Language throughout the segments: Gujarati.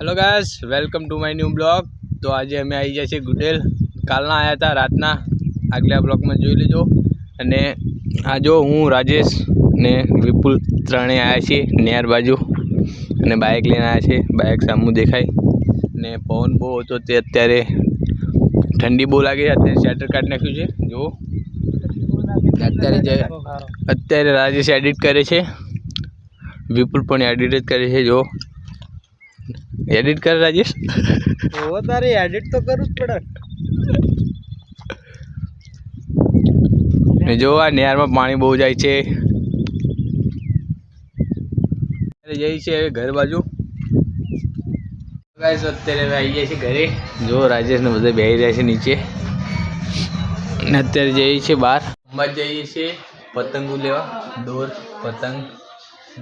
Hello guys welcome to my new blog તો આજે અમે આવી જાય છીએ ગુડેલ કાલના આવ્યા હતા, રાતના. આગલા બ્લોગમાં જોઈ લેજો. અને આ જો હું, રાજેશ ને વિપુલ ત્રણેય આવ્યા છીએ નેર બાજુ. અને બાઇક લઈને આવ્યા છે બાઇક સામું દેખાય. ને પવન બહુ હતો તે અત્યારે. ઠંડી બહુ લાગે છે. અત્યારે શેટર કાઢી નાખ્યું છે. જુઓ. અત્યારે જે અત્યારે રાજેશ એડિટ કરે છે. વિપુલ પણ એડિટ જ કરે છે. જો એડિટ કરે રાજેશ. ઓ તારે એડિટ તો કરવું જ પડે. ને જો આ નહેરમાં પાણી બહુ જાય છે. જઈએ છીએ હવે ઘર બાજુ. ગાઈસ અત્યારે હવે આવી ગયા છે ઘરે. જો રાજેશ ને બધા બેસી રહ્યા છે નીચે. ને અત્યારે જઈએ છીએ બહાર. અંબાજ જઈએ છીએ પતંગો લેવા દોર પતંગ.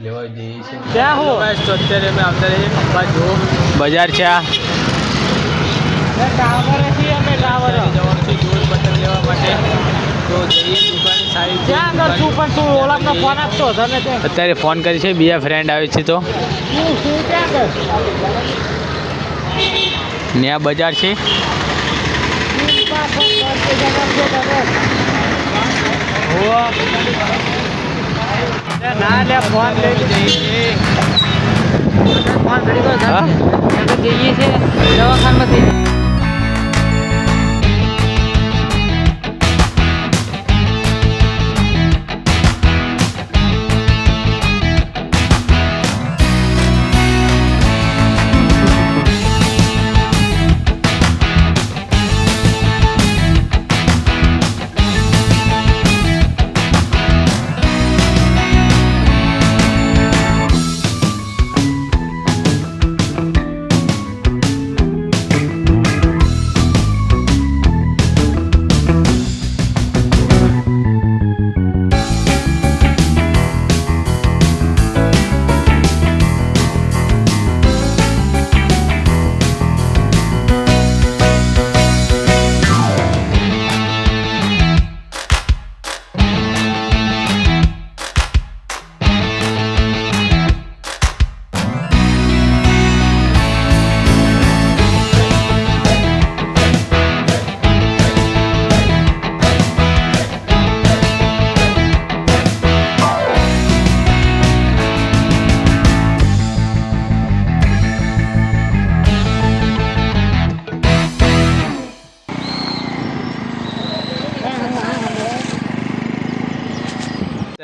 લેવા જઈએ છીએ. ક્યાં હો? તો અત્યારે અમે આવતા રહીએ જો બજાર છે આ. ટાવર છીએ અમે ટાવર. જવાનું છે જોર બટન લેવા માટે. તો જઈએ દુકાન સારી ક્યાં આગળ છું પણ તું ઓળખનો ફોન આપતો તને ને અત્યારે ફોન કરી છે બીજા ફ્રેન્ડ આવે છે તો. તું શું ક્યાં કર? ને આ બજાર છે. ના લે ફોન લઈ જઈએ ફોન કરો જઈએ.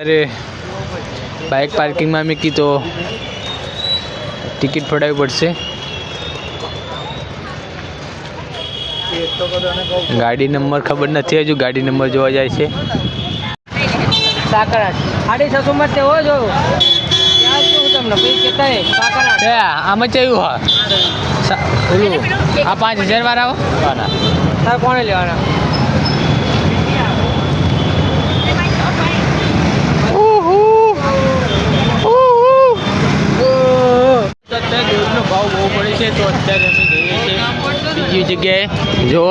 અત્યારે બાઇક પાર્કિંગમાં મૂકી તો ટિકિટ ફડાવવી પડશે. ગાડી નંબર ખબર નથી હજુ ગાડી નંબર જોવા જાય છે. આમાં ચયું હા. આ પાંચ હજાર વાળા કોને લેવાના તો અત્યારે દૂધનો ભાવ બહુ પડે છે તો અત્યારે અમે જઈએ છીએ બીજી જગ્યાએ જો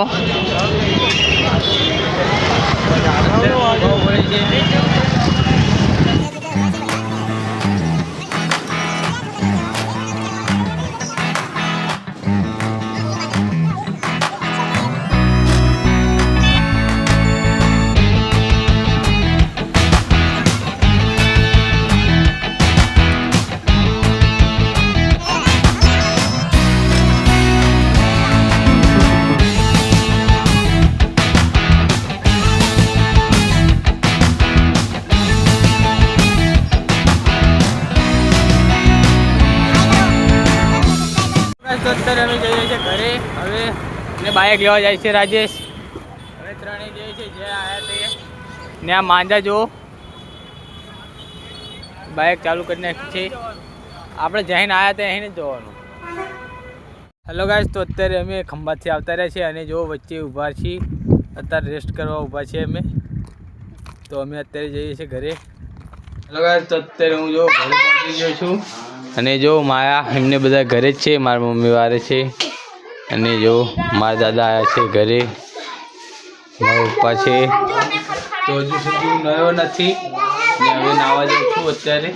અત્યારે અમે જઈએ છીએ ઘરે. હવે ને બાઇક લેવા જાય છે રાજેશ. હવે ત્રણેય જઈએ છીએ જે આવ્યા તે. ને આ માંજા જો બાઇક ચાલુ કરી નાખી છે. આપણે જઈને આવ્યા ત્યાં અહીં જવાનું. હેલો ગાઈસ તો અત્યારે અમે ખંભાતથી આવતા રહ્યા છીએ અને જો વચ્ચે ઊભા છીએ. અત્યારે રેસ્ટ કરવા ઊભા છીએ અમે. તો અમે અત્યારે જઈએ છીએ ઘરે. તો અત્યારે હું જો ઘરે પહોંચી ગયો છું. અને જો માયા એમને બધા ઘરે જ છે મારા મમ્મી વારે છે. અને જો મારા દાદા આવ્યા છે ઘરે. મારા પપ્પા છે. તો હજુ સુધી હું નયો નથી. ને હવે નાવા જાઉં છું અત્યારે.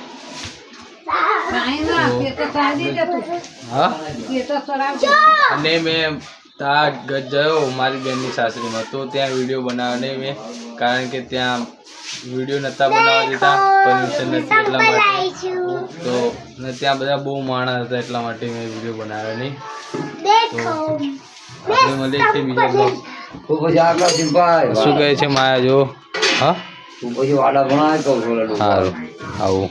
હા? અને મેં ત્યાં ગયો મારી બેનની સાસરીમાં. તો ત્યાં વીડિયો બનાવ્યો મેં. કારણ કે ત્યાં વીડિયો નહોતા બનાવવા દીધા પરમિશન નથી એટલા માટે. તો ને ત્યાં બધા બહુ માણસ હતા એટલા માટે મેં વીડિયો બનાવ્યો નહીં. તો આપણે મળીએ છીએ બીજા બ્લોગ તું પછી આગળ સિંભાઈ શું કહે છે માયા જો હા? વાડા ભણાય સારું આવું.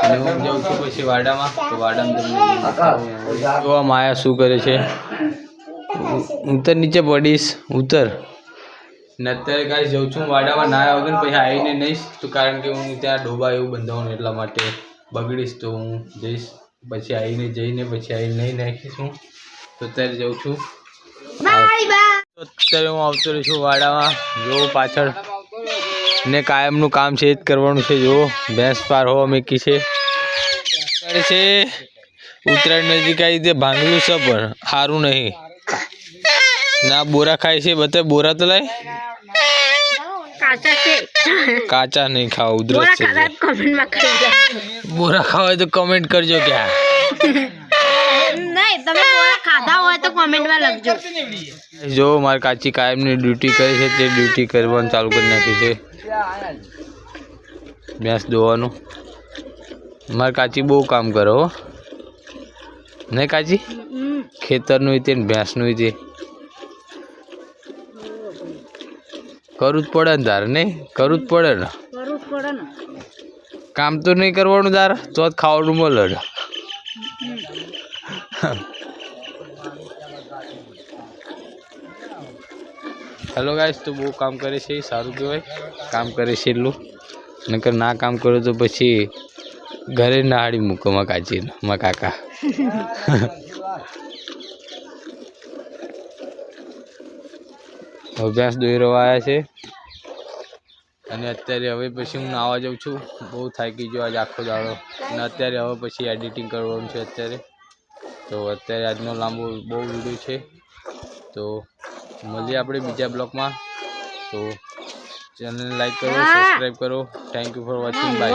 અને હું જાઉં છું પછી વાડામાં તો વાડામાં તમને આકાશ માયા શું કરે છે. ઉતર નીચે પડીશ. ઉતર. ને અત્યારે કાંઈ જઉં છું વાડામાં નાયા ને પછી આવીને નહીં તો કારણ કે હું ત્યાં ડોબા એવું બંધાવું એટલા માટે બગડીશ તો હું જઈશ પછી આવીને જઈને પછી આવીને નહીં નાખીશ હું. તો અત્યારે જઉં છું. અત્યારે હું આવતો રહું છું વાડામાં. જો પાછળ. ને કાયમનું કામ છે એ જ કરવાનું છે જો ભેંસ પાર હોવા મેકી છે. ઉત્તરાયણ નજીક આવી રીતે ભાંગલું છે પણ સારું નહીં. ના બોરા ખાય છે બતા બોરા તો લાય. કાચા છે. કાચા નહીં ખાવા ઉધરસ બોરા છે ખાધા કોમેન્ટમાં કરી દો. બોરા ખાવા હોય તો કમેન્ટ કરજો ક્યાં. નહીં તમે બોરા ખાધા હોય તો કોમેન્ટમાં લખજો. જો મારી કાચી કાયમની ડ્યુટી કરે છે તે ડ્યુટી કરવાનું ચાલુ કરી નાખ્યું છે. ભેંસ દોવાનું મારી કાચી બહુ કામ કરે હો. નહીં કાચી? ખેતરનું તે ને ભેંસનું તે. કરવું જ પડે ને તારે નહીં? કરવું જ પડે ને? કરવું જ પડે ને. કામ તો નહીં કરવાનું તારે? તો જ ખાવાનું મળે ને. હેલો ગાઈસ તો બહુ કામ કરે છે સારું કહેવાય. કામ કરે છે એટલું. નકર ના કામ કરો તો પછી ઘરે ના હાડી મૂકો માં મકાકા. અભ્યાસ દોઈ રહ્યા આવ્યા છે. અને અત્યારે હવે પછી હું નાવા જાઉં છું. બહુ થાકી ગયો આજ આખો દાડો. અને અત્યારે હવે પછી એડિટિંગ કરવાનું છે અત્યારે. તો અત્યારે આજનો લાંબો બહુ વીડિયો છે. તો મળીએ આપણે બીજા બ્લોગમાં. તો ચેનલ લાઈક કરો સબસ્ક્રાઈબ કરો. Thank you for watching bye